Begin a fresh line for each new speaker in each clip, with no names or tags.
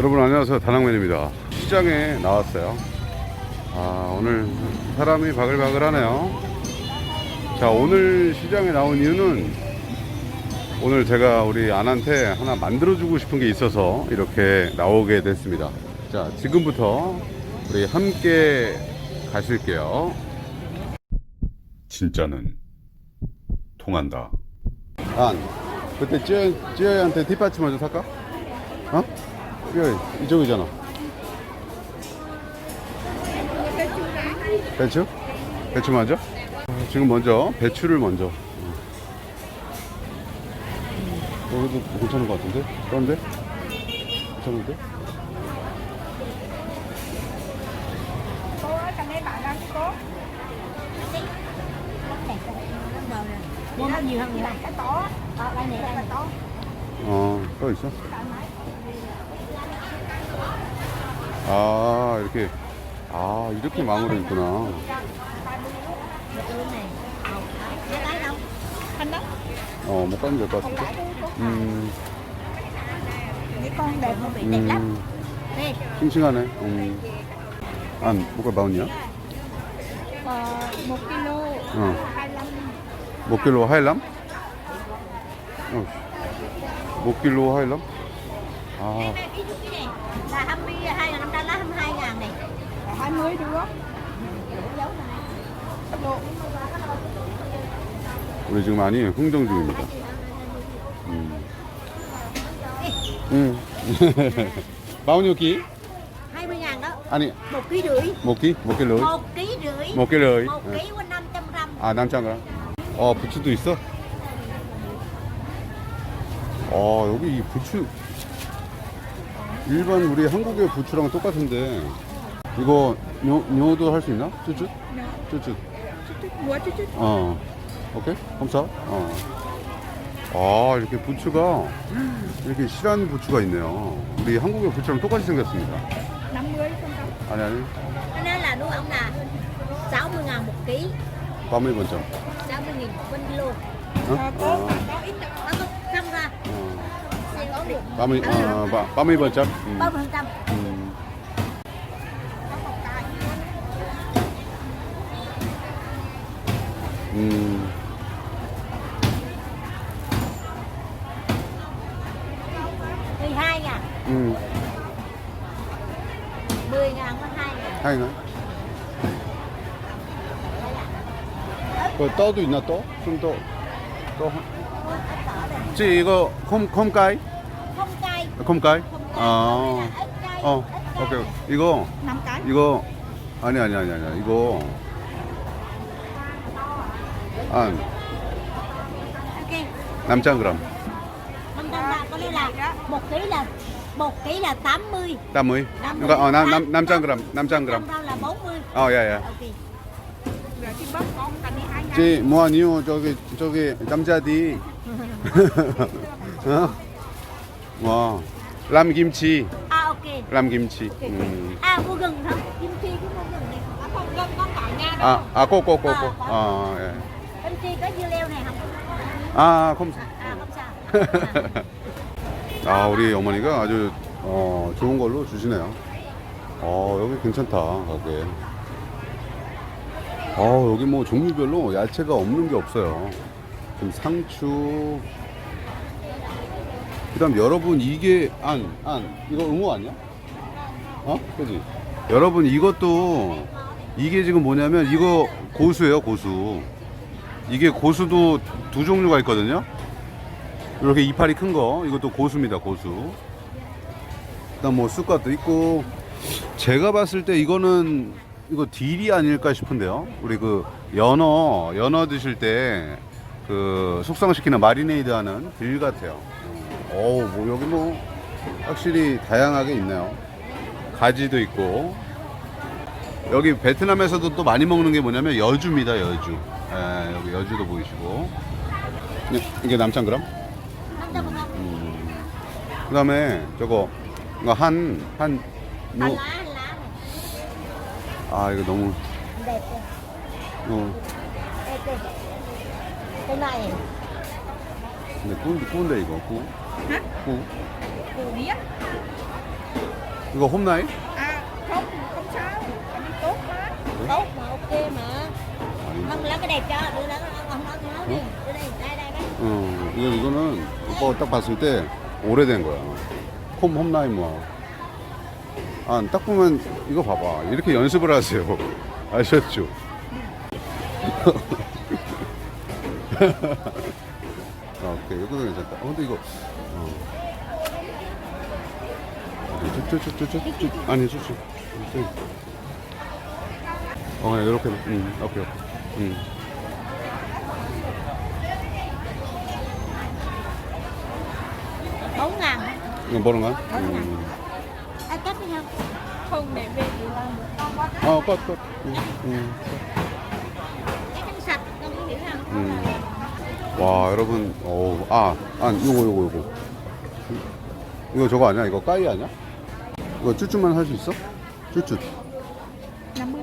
여러분 안녕하세요. 다낭맨입니다. 시장에 나왔어요. 아 오늘 사람이 바글바글 하네요. 자 오늘 시장에 나온 이유는 오늘 제가 우리 안한테 하나 만들어주고 싶은 게 있어서 이렇게 나오게 됐습니다. 자 지금부터 우리 함께 가실게요. 진짜는 통한다. 안. 그때 찌어, 찌어이한테 뒷받침 먼저 살까? 어? 찌어이 이쪽이잖아 배추? 배추? 어, 지금 먼저 배추를 먼저 어. 여기도 괜찮은 것 같은데? 그런데? 괜찮은데?
ơi cầm đây bạn ăn cô
mua bao nhiêu hơn vậy?
cái tổ
Ờ, đây này, đây này.
tổ
어, 또 있어? 아, 이렇게. 아, 이렇게 망으로 있구나. 어, 못 가면 될 것 같은데? 음, 음, 싱싱하네. 음. 안, 뭐가 마운이야?
một kilo
một kilo 하일람? 어, một kilo 하일람? 아,
10 được
우리 지금 많이 흥정 중입니다. 음. 음. bao nhiêu ký?
20 ngàn đó.
아니,
Một ký rưỡi.
một ký, một cái lưỡi.
Một ký rưỡi.
Một cái lưỡi.
Một ký của 500 gram.
아, 남짱그랑. 어, 부추도 있어? 아, 여기 이 부추. 일반 우리 한국의 부추랑 똑같은데. 이거 뇨, 뇨도 할 수 있나? 쭈쭈? 쭈쭈
mua chút chút
어 오케이 검사 어. 아 이렇게 부추가 이렇게 실한 부추가 있네요 우리 한국의 부추랑 똑같이 생겼습니다
năm mươi không đâu
아니 아니
Cho nên là nuôi ổng là 60 ngàn một ký.
밤을 번쩍
60 nghìn một kilo.
어?
Ờ, cô
어,
mà có ít đâu
Nó có không ra.
어.
Sẽ có được.
밤을 어, 바- 밤을 번쩍 음.
30%.
음. 음.
mười hai ngàn
음.
mười ngàn có hai ngàn
하이나? 그 떠도 있나 떠? 좀 떠. 떠. 지 이거 콤 콤까이?
không cay
콤까이?
không cay
아.
Có nghĩa là ít cay
어.
ít cay.
오케이. 이거
năm cái
이거 아니 아니 아니 아니 이거 안
ok
남짱 그럼.
không trăm ra có nghĩa là một ký là một ký là 80
땀의. 이거 어남 남짱 그럼. 남짱
trăm
그럼.
rau là
40어 야야.
ok
rồi cái bớt con cầm đi hai ngàn
지 뭐하니요 저기 저기 남자디. 어? 와. 람김치.
à ok
람김치. 음.
à mua gừng hả kim chi cũng mua gừng này
à, không gân con cạo nha đâu
아, 아, 꼬, 꼬, 꼬, 꼬. 아, 예.
kim chi có dưa leo này không
아, 컴.
à không sao
아, 우리 어머니가 아주 어, 좋은 걸로 주시네요. 어, 여기 괜찮다, 가게. 어, 여기 뭐 종류별로 야채가 없는 게 없어요. 지금 상추. 그 다음 여러분 이게 안, 안, 이거 응호 아니야? 어? 그지? 여러분 이것도 이게 지금 뭐냐면 이거 고수예요, 고수. 이게 고수도 두 종류가 있거든요. 이렇게 이파리 큰 거, 이것도 고수입니다, 고수. 그다음 뭐 쑥갓도 있고, 제가 봤을 때 이거는 이거 딜이 아닐까 싶은데요. 우리 그 연어, 연어 드실 때 그 숙성시키는 마리네이드 하는 딜 같아요. 어우, 뭐 여기 뭐 확실히 다양하게 있네요. 가지도 있고. 여기 베트남에서도 또 많이 먹는 게 뭐냐면 여주입니다, 여주. 예, 여기 여주도 보이시고. 네, 이게 남창 그럼?
500 một không
그 다음에 저거 이거 한, 한, 뭐, 아 이거 너무
đẹp kìa
어 근데 꾸인데, 꾸인데 이거 꾸? 꾸?
mía
이거 홈라인?
À không, không sao tốt
mà ok mà
아니.
măng lá cái đẹp cho đưa đó ông đó ông đó đi đưa đây đây đây đây
어, 이거, 이거는 오빠가 딱 봤을 때 오래된 거야. 홈, 홈라인 뭐. 아, 딱 보면 이거 봐봐. 이렇게 연습을 하세요. 아셨죠? 아, 오케이. 이것도 괜찮다. 어, 근데 이거, 어. 저, 저, 저, 저, 저, 저, 아니, 저, 저. 저기. 어, 그냥 이렇게, 음, 오케이, 오케이. 음.
bốn ngàn
이거 뭐는 거야? 음.
à, cắt đi không
Không để về thì là một con quá
어, 끝, 끝. 음, 음.
cái canh sạch con có hiểu không
음. 와, 여러분, 어, 아, 아, 요거, 요거, 요거. 이거 저거 아니야? 이거 까이 아니야? 이거 쭈쭈만 할 수 있어? 쭈쭈.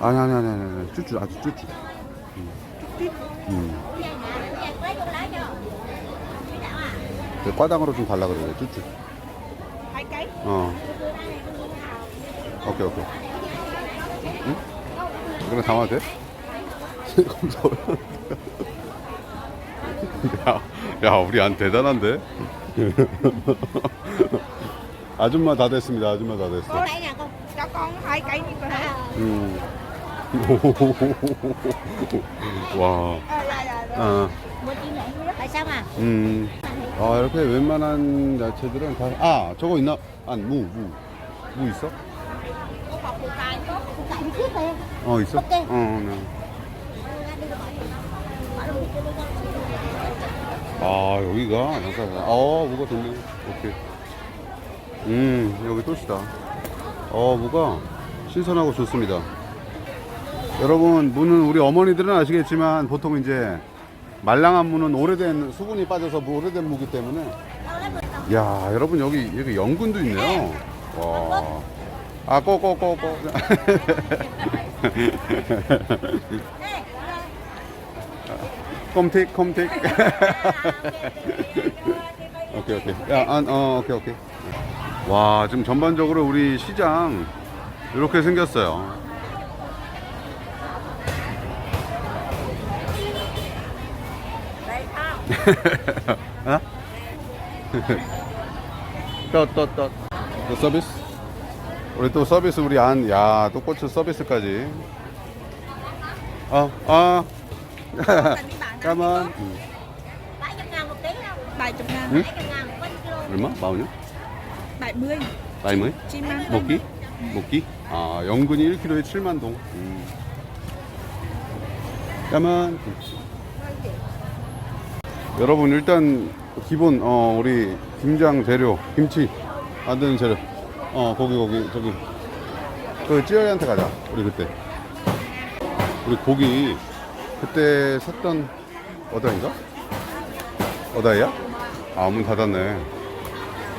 50
아니, 아니, 아니, 아니, 아니. 쭈쭈, 아주 쭈쭈. 음. 음. 그 과당으로 좀 달라 그래, 쭈쭈. 어, 오케이, 오케이. 응? 이거 담아도 돼? 검사 야, 야, 우리 안 대단한데? 아줌마 다 됐습니다. 아줌마 다 됐어. 음. 와. 아, 음. 아, 이렇게 웬만한 야채들은 다. 아, 저거 있나? 안, 무, 무. 무 있어? 어, 있어?
오케이.
어, 네. 아 여기가 잠깐 어 뭐가 좋네 오케이 음 여기 또시다 어 뭐가 신선하고 좋습니다 여러분 무는 우리 어머니들은 아시겠지만 보통 이제 말랑한 무는 오래된 수분이 빠져서 무- 오래된 무기 때문에. 야 여러분 여기 여기 연근도 있네요. 와아 꺼꺼꺼꺼.
Ê,
컴택 컴택 오케이 오케이. 야어 오케이 오케이. 와 지금 전반적으로 우리 시장 이렇게 생겼어요 어? 또또 또 또 서비스 우리 또 서비스 우리 안야또 고추 서비스까지 어어 까만 음.
70 ký đâu
70 ngàn
응?
70
얼마? 마오냐?
70
나이머이?
Chim ăn
먹기? 먹기? 아, 연근이 1kg에 7만 동. 음. 까만. 여러분 일단 기본 어 우리 김장 재료 김치. 만드는 재료. 어 거기 거기 저기. 그 찌어리한테 가자 우리 그때. 우리 고기 그때 샀던 어다인가? 어다이야? 아 문 닫았네.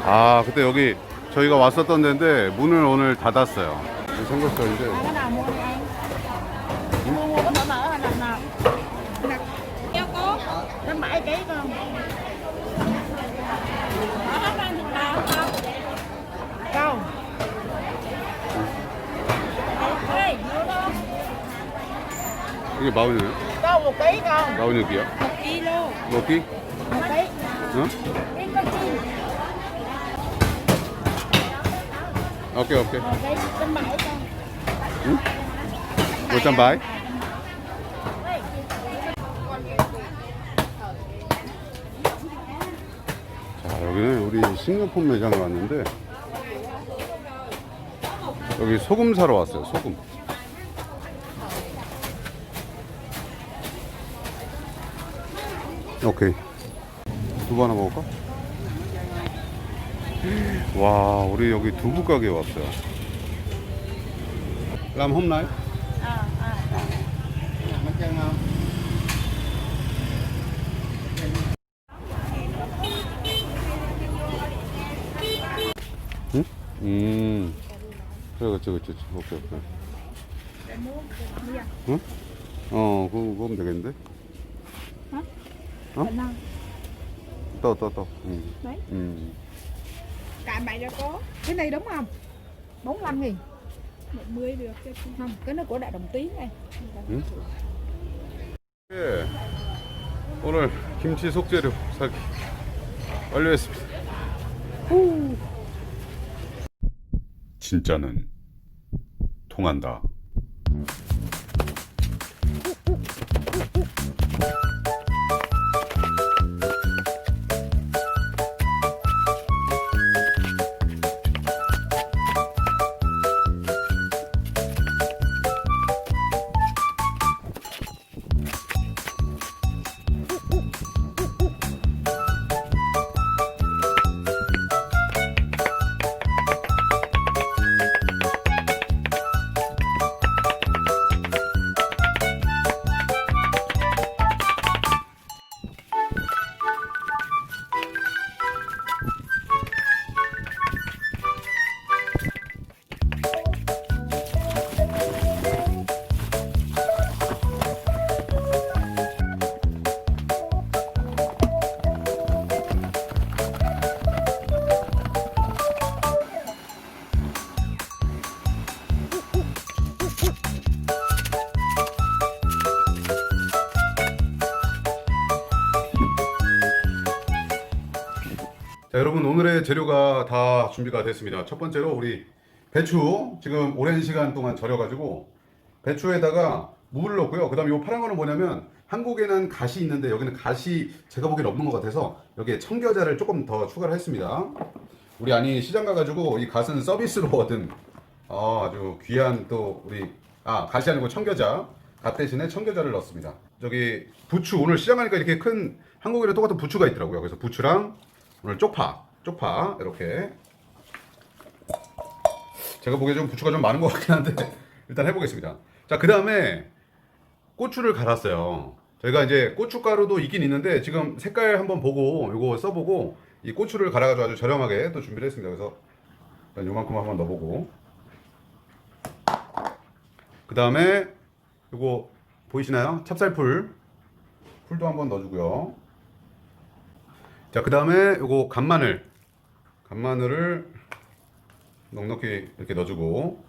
아 그때 여기 저희가 왔었던 데인데 문을 오늘 닫았어요. 삼겹살인데
Đến 7 ký con Ở hết ăn thịt bò không? Đâu Ê, mua đâu?
이게 마흔이에요?
Đâu một ký con
마흔 여기야?
một kilo
먹기?
một ký
어?
Đi con chim
오케이 오케이
một ký đến 7 con
응? 5점 바이? 자 여기는 우리 식료품 매장에 왔는데 여기 소금 사러 왔어요 소금. 오케이. 두부 하나 먹을까? 와 우리 여기 두부 가게 왔어요. nay
À, à
bánh tráng không 응? 음 그래 그치 그치 그치. 오케이 오케이 응? 어 그거 그거면 되겠는데 어?
Bệnh không?
떠떠떠 응.
Đấy
음.
Cạn bậy cho có Cái này đúng không?
45 nghìn
70 được chị.
không cái nó của đại đồng tiến này
응? 예. 오늘 김치 속재료 사기 완료했습니다. 후. 진짜는 통한다. 오늘의 재료가 다 준비가 됐습니다. 첫 번째로 우리 배추 지금 오랜 시간 동안 절여가지고 배추에다가 물을 넣고요. 그 다음에 이 파란 거는 뭐냐면 한국에는 갓이 있는데 여기는 갓이 제가 보기엔 없는 것 같아서 여기에 청겨자를 조금 더 추가를 했습니다. 우리 아니 시장 가가지고 이 갓은 서비스로 얻은 어, 아주 귀한 또 우리 아 갓이 아니고 청겨자 갓 대신에 청겨자를 넣었습니다. 저기 부추 오늘 시장 가니까 이렇게 큰 한국이랑 똑같은 부추가 있더라고요. 그래서 부추랑 오늘 쪽파 쪽파 이렇게 제가 보기에 좀 부추가 좀 많은 것 같긴 한데 일단 해보겠습니다. 자 그 다음에 고추를 갈았어요. 저희가 이제 고춧가루도 있긴 있는데 지금 색깔 한번 보고 이거 써보고 이 고추를 갈아가지고 아주 저렴하게 또 준비를 했습니다. 그래서 일단 요만큼 한번 넣어보고 그 다음에 이거 보이시나요? 찹쌀풀 풀도 한번 넣어주고요. 자, 그 다음에 요거 간마늘. 간마늘을 넉넉히 이렇게 넣어주고.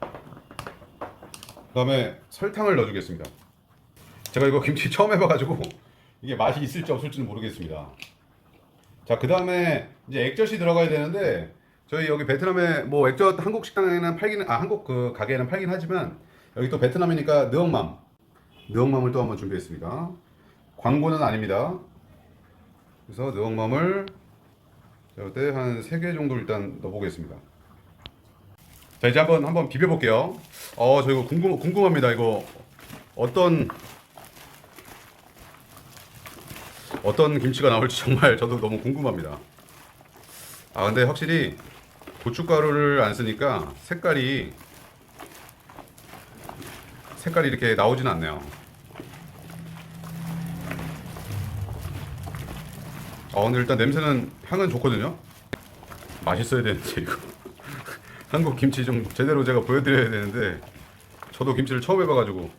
그 다음에 설탕을 넣어주겠습니다. 제가 이거 김치 처음 해봐가지고 이게 맛이 있을지 없을지는 모르겠습니다. 자, 그 다음에 이제 액젓이 들어가야 되는데 저희 여기 베트남에 뭐 액젓 한국 식당에는 팔기는, 아, 한국 그 가게에는 팔긴 하지만 여기 또 베트남이니까 느엉맘. 느엉맘을 또 한번 준비했습니다. 광고는 아닙니다. 그래서 느엉맘을 이때 한 3개 정도 일단 넣어보겠습니다. 자 이제 한번 한번 비벼볼게요. 어, 저 이거 궁금 궁금합니다. 이거 어떤 어떤 김치가 나올지 정말 저도 너무 궁금합니다. 아 근데 확실히 고춧가루를 안 쓰니까 색깔이 색깔이 이렇게 나오진 않네요. 어 근데 일단 냄새는 향은 좋거든요. 맛있어야 되는데 이거 한국 김치 좀 제대로 제가 보여드려야 되는데 저도 김치를 처음 해봐가지고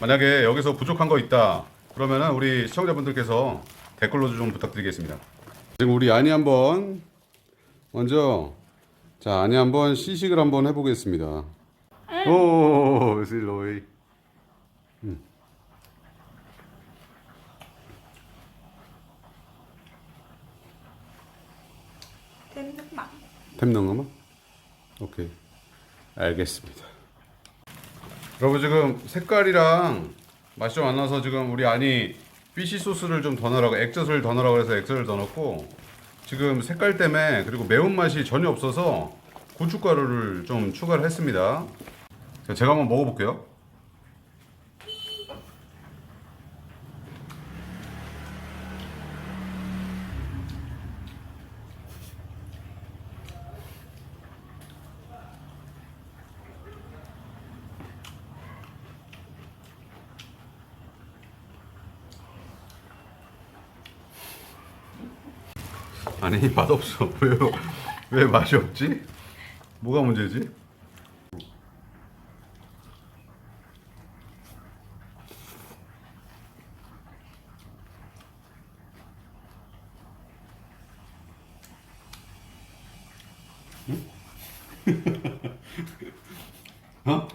만약에 여기서 부족한 거 있다 그러면은 우리 시청자분들께서 댓글로 좀 부탁드리겠습니다. 지금 우리 아니 한번 먼저 자 아니 한번 시식을 한번 해보겠습니다. 오 실로이 거만? 오케이. 알겠습니다. 여러분 지금 색깔이랑 맛이 좀 안 나서 지금 우리 아니 피시 소스를 좀 더 넣으라고 액젓을 더 넣으라고 해서 액젓을 더 넣고 지금 색깔 때문에 그리고 매운맛이 전혀 없어서 고춧가루를 좀 추가를 했습니다. 자, 제가 한번 먹어볼게요 아니 맛없어 왜요? 왜 맛이 없지? 뭐가 문제지? 어?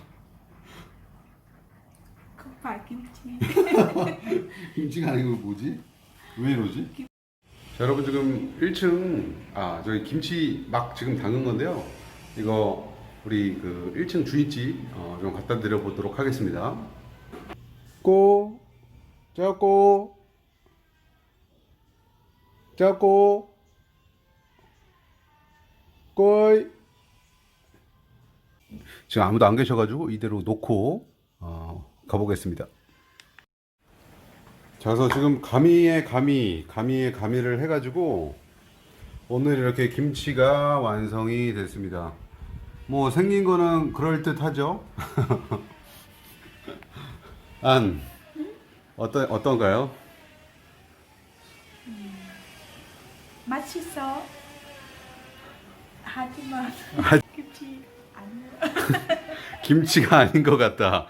Phải kim chi.
김치가 아니고 뭐지? 왜 이러지? 자, 여러분 지금 1층 아 저희 김치 막 지금 담근 건데요. 이거 우리 그 1층 주인집 어, 좀 갖다 드려 보도록 하겠습니다. 꼬, 짜꼬, 짜꼬, 꼬이. 지금 아무도 안 계셔가지고 이대로 놓고 어, 가보겠습니다. 자, 그래서 지금 가미에 가미, 가미에 가미를 해가지고 오늘 이렇게 김치가 완성이 됐습니다. 뭐 생긴 거는 그럴 듯하죠. 안 어떤 어떤가요?
맛있어. 하지만
아.
김치 아니야.
김치가 아닌 것 같다.